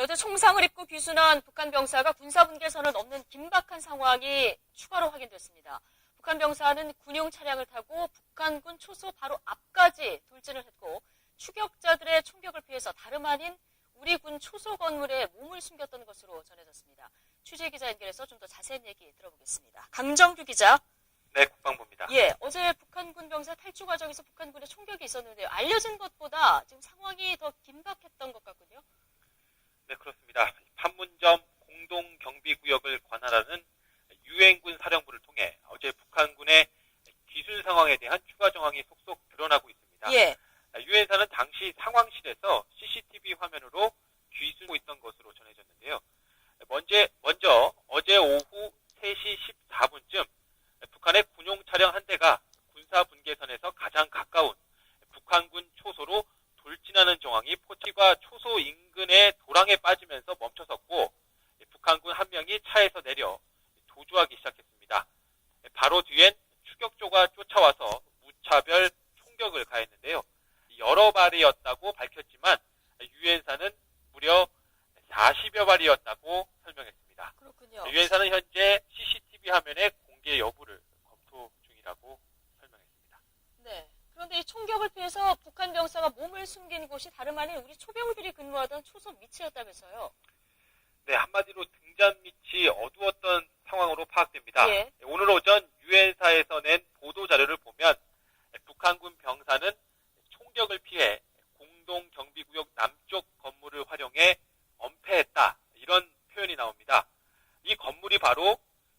네, 어제 총상을 입고 귀순한 북한 병사가 군사분계선을 넘는 긴박한 상황이 추가로 확인됐습니다. 북한 병사는 군용 차량을 타고 북한군 초소 바로 앞까지 돌진을 했고 추격자들의 총격을 피해서 다름 아닌 우리 군 초소 건물에 몸을 숨겼던 것으로 전해졌습니다. 취재 기자 연결해서 좀 더 자세한 얘기 들어보겠습니다. 강정규 기자. 네, 국방부입니다. 예, 어제 북한군 병사 탈주 과정에서 북한군의 총격이 있었는데요. 알려진 것보다 지금 상황이 더 긴박했던 것 같군요. 네, 그렇습니다. 판문점 공동경비구역을 관할하는 유엔군 사령부를 통해 어제 북한군의 기술 상황에 대한 추가 정황이 속속 드러나고 있습니다. 예, 유엔사는 당시 상황실에서 CCTV 화면으로 귀순하고 있던 것으로 전해졌는데요. 먼저, 먼저 어제 오후 3시 14분쯤 북한의 군용 차량 한 대가 군사 분계선에서 가장 가까운 북한군 초소로 돌진하는 정황이 포치과 초소 인근의 도랑에 빠지면서 멈춰섰고 북한군 한 명이 차에서 내려 도주하기 시작했습니다. 바로 뒤엔 추격조가 쫓아와서 무차별 총격을 가했는데요. 여러 발이었다고 밝혔지만 유엔사는 무려 40여 발이었다고 설명했습니다. 그렇군요. 유엔사는 현재 CCTV 화면의 공개 여부를 검토 중이라고 설명했습니다. 네. 그런데 이 총격을 피해서 북한 병사가 몸을 숨긴 곳이 다름 아닌 우리 초병들이 근무하던 초소 밑이었다면서요. 네, 한마디로 등잔 밑이 어두웠던 상황으로 파악됩니다. 예. 오늘 오전 유엔사에서 낸 보도 자료를 보면 북한군 병사는 총격을 피해 공동경비구역 남쪽 건물을 활용해 엄폐했다. 이런 표현이 나옵니다. 이 건물이 바로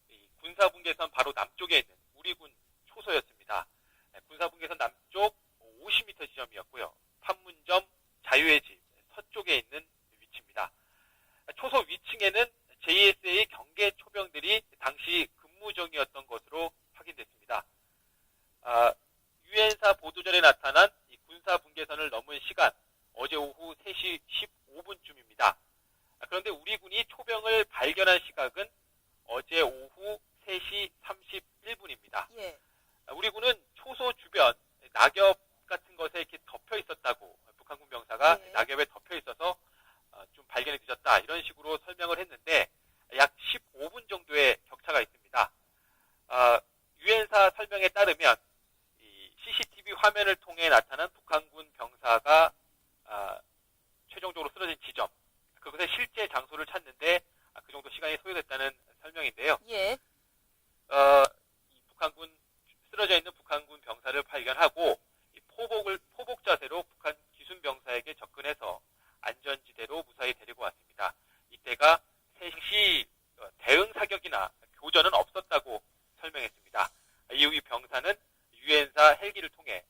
이 군사분계선 바로 남쪽에 있는 우리 군 초소였습니다. 네, 군사분계선 남쪽 50m 지점이었고요. 판문점 자유의 집 서쪽에 있는 위치입니다. 초소 위층에는 JSA 경계 초병들이 당시 근무 중이었던 것으로 확인됐습니다. 아, 유엔사 보도전에 나타난 이 군사 분계선을 넘은 시간 어제 오후 3시 15분쯤입니다. 그런데 우리 군이 초병을 발견한 시각은 어제 오후 3시 31분입니다. 예. 우리 군은 초소 주변 낙엽 같은 것에 이렇게 덮여 있었다고 북한군 병사가 네. 낙엽에 덮여 있어서 어, 좀 발견이 늦었다 이런 식으로 설명을 했는데 약 15분 정도의 격차가 있습니다. 어, 유엔사 설명에 따르면 이 CCTV 화면을 통해 나타난 북한군 병사가 아, 최종적으로 쓰러진 지점 그것의 실제 장소를 찾는데 아, 그 정도 시간이 소요됐다는 설명인데요. 예. 어, 이 북한군 쓰러져 있는 북한군 병사를 발견하고 이 포복을 포복 자세로 북한 기순 병사에게 접근해서 안전지대로 무사히 데리고 왔습니다. 이때가 3시 어, 대응 사격이나 교전은 없었다고 설명했습니다. 병사는 유엔사 헬기를 통해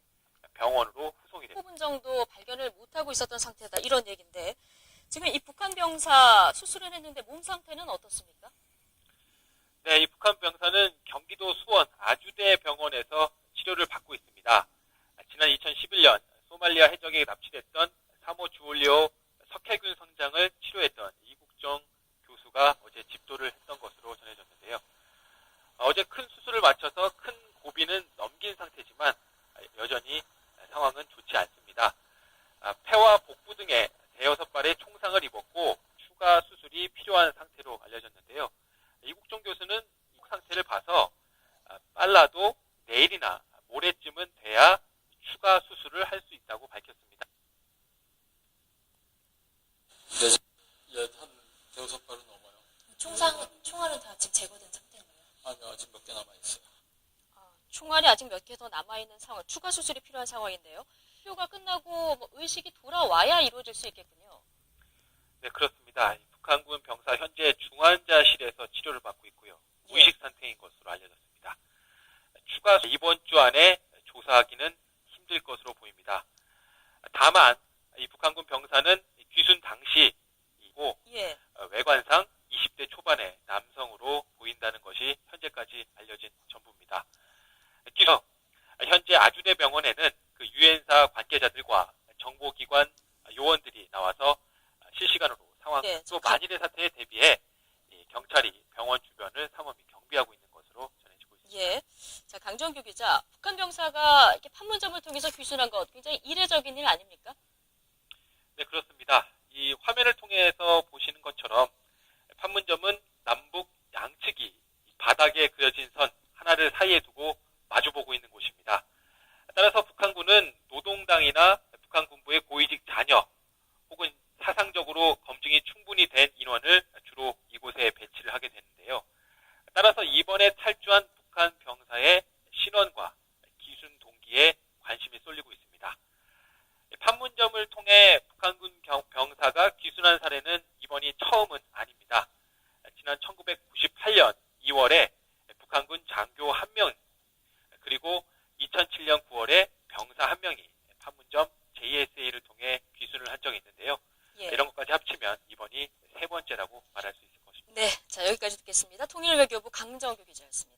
병원으로 후송이 됐습니다. 15분 정도 발견을 못하고 있었던 상태다. 이런 얘기인데. 지금 이 북한 병사 수술을 했는데 몸 상태는 어떻습니까? 네, 이 북한 병사는 경기도 수원 아주대 병원에서 치료를 받고 있습니다. 지난 2011년 소말리아 해적에 납치됐던 사모 주올리오 석해균 성장을 치료했던 이국정 교수가 어제 집도를 했던 것으로 전해졌는데요. 어, 어제 큰 수술을 마쳐서 큰 고비는 넘긴 상태지만 여전히 상황은 좋지 않습니다. 아, 폐와 복부 등에 대여섯 발의 총상을 입었고 추가 수술이 필요한 상태로 알려졌는데요. 이국종 교수는 이 상태를 봐서 아, 빨라도 내일이나 모레쯤은 돼야 추가 수술을 할 수 있다고 밝혔습니다. 네, 예, 한 대여섯 발은 넘어요. 총상, 총알은 다 지금 제거된 상태인가요? 아니요, 아직 몇 개 남아 있어요. 아, 총알이 아직 몇 개 더 남아 있는 상황, 추가 수술이 필요한 상황인데요. 치료가 끝나고 뭐 의식이 돌아와야 이루어질 수 있겠군요. 네, 그렇습니다. 이 북한군 병사 현재 중환자실에서 치료를 받고 있고요. 예. 무의식 상태인 것으로 알려졌습니다. 추가 이번 주 안에 조사하기는 힘들 것으로 보입니다. 다만 이 북한군 병사는 귀순 당시이고 예. 어, 외관상 20대 초반의 남성으로 보인다는 것이 현재까지 알려진 전부입니다. 그래서 현재 아주대 병원에는 그 유엔사 관계자들과 정보기관 요원들이 나와서 실시간으로 상황 예, 또 만일의 사태에 대비해 이 경찰이 병원 주변을 삼엄이 경비하고 있는 것으로 전해지고 있습니다. 예. 자, 강정규 기자, 북한 병사가 이렇게 판문점을 통해서 귀순한 것 굉장히 이례적인 일 아닙니까? 네, 그렇습니다. 이 화면을 통해서 보시는 것처럼 판문점은 남북 양측이 바닥에 그려진 선 하나를 사이에 두고 마주보고 있는 곳입니다. 따라서 북한군은 노동당이나 북한 군부의 고위직 자녀 혹은 사상적으로 검증이 충분히 된 인원을 이번에 탈주한 북한 병사의 신원과 기순 동기에 관심이 쏠리고 있습니다. 판문점을 통해 북한군 병- 병사가 귀순한 사례는 이번이 처음은 아닙니다. 지난 1998년 2월에 북한군 장교 한 명, 그리고 2007년 9월에 병사 한 명이 판문점 JSA를 통해 귀순을 한 적이 있는데요. 예. 이런 것까지 합치면 이번이 세 번째라고 말할 수 있을 것입니다. 여기까지 듣겠습니다. 통일외교부 강정규 기자였습니다.